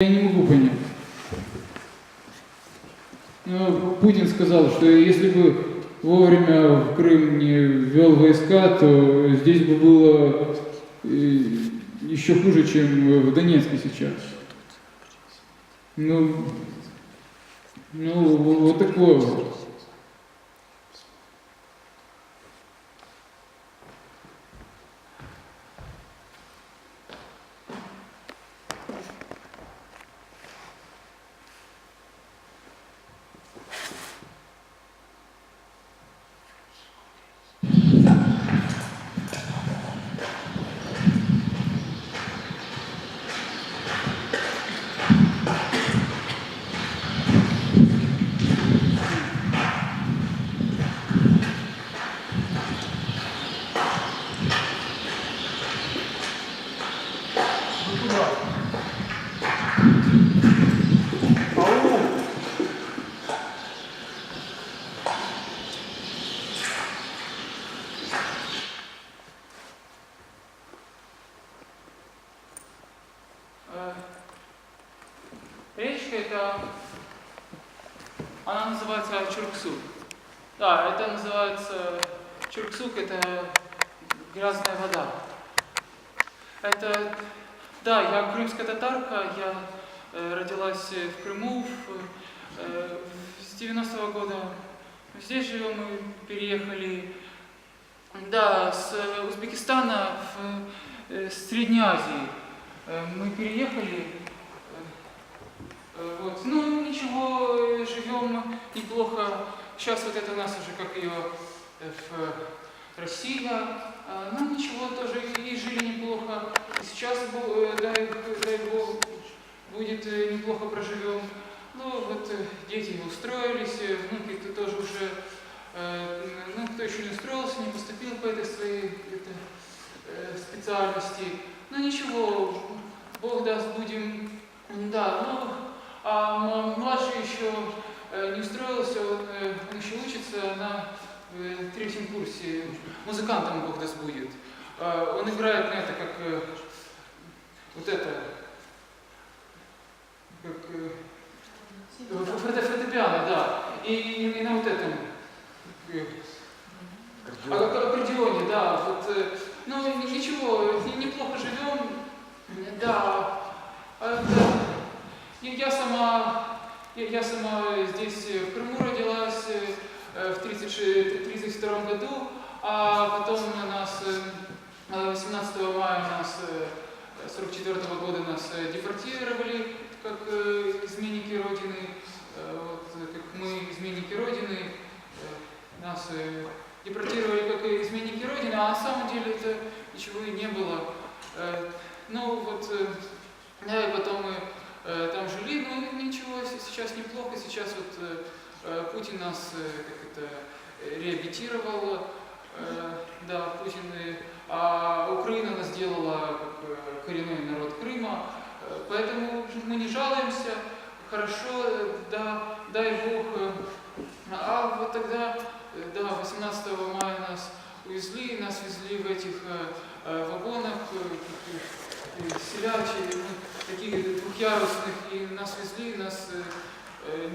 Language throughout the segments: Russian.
Я не могу понять. Ну, Путин сказал, что если бы вовремя в Крым не ввел войска, то здесь бы было э, еще хуже, чем в Донецке сейчас. Ну, ну вот такое вот. Э, Речка это, она называется Чурксук. Да, это называется Чурксук, это грязная вода. Это, да, я крымская татарка, я э, родилась в Крыму в, э, с 90-го года. Здесь живем, мы переехали, да, с Узбекистана в э, Средней Азии. Э, Мы переехали, э, э, вот, ну ничего, э, живем неплохо. Сейчас вот это у нас уже как ее э, в Россия, А, ну ничего, тоже и жили неплохо. Сейчас, бо- будет э, неплохо проживем. Ну вот э, дети устроились, э, внуки то тоже уже, э, ну кто еще не устроился, не поступил по этой своей это, э, специальности. Ну ничего, Бог даст, будем, да, ну, а младший еще э, не устроился, он, э, он еще учится на э, третьем курсе, музыкантом Бог даст будет. А, Он играет на это, как э, вот это, как э, фортепиано, да, и, и- и на вот этом, э, а как аккордеоне, да, вот, э, ну ни- ничего, не- неплохо живем, да, а, да. И я сама, я, я сама здесь в Крыму родилась в 1932 году, а потом у нас э, э, 18 мая у нас 44 года нас э, депортировали как э, изменники Родины, Э, вот, как мы изменники Родины, нас депортировали как изменники Родины, а на самом деле это ничего и не было. Ну вот, да, и потом мы там жили, ну ничего, сейчас неплохо, сейчас вот Путин нас, как это, реабилитировал, да, Путин, а Украина нас сделала коренной народ Крыма, Э, поэтому мы не жалуемся, хорошо, э, да, дай Бог, э, а вот тогда, да, 18 мая нас увезли, нас везли в этих вагонах, селячие, таких двухъярусных, и нас везли, нас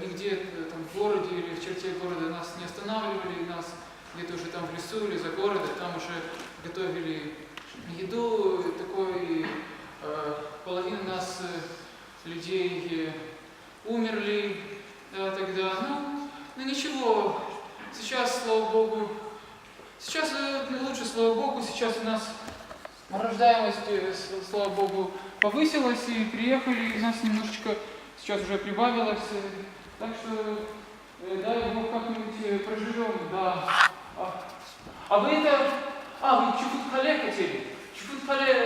нигде там в городе или в черте города нас не останавливали, нас где-то уже там в лесу или за городом, там уже готовили еду, такой, э, половина нас, э, людей, э, умерли да, тогда, ну, ну ничего, сейчас, слава Богу, сейчас э, лучше, слава Богу, сейчас у нас рождаемость, слава Богу, повысилась, и приехали, и нас немножечко сейчас уже прибавилось, так что дай Бог как-нибудь проживем, да. А, а вы это, а, вы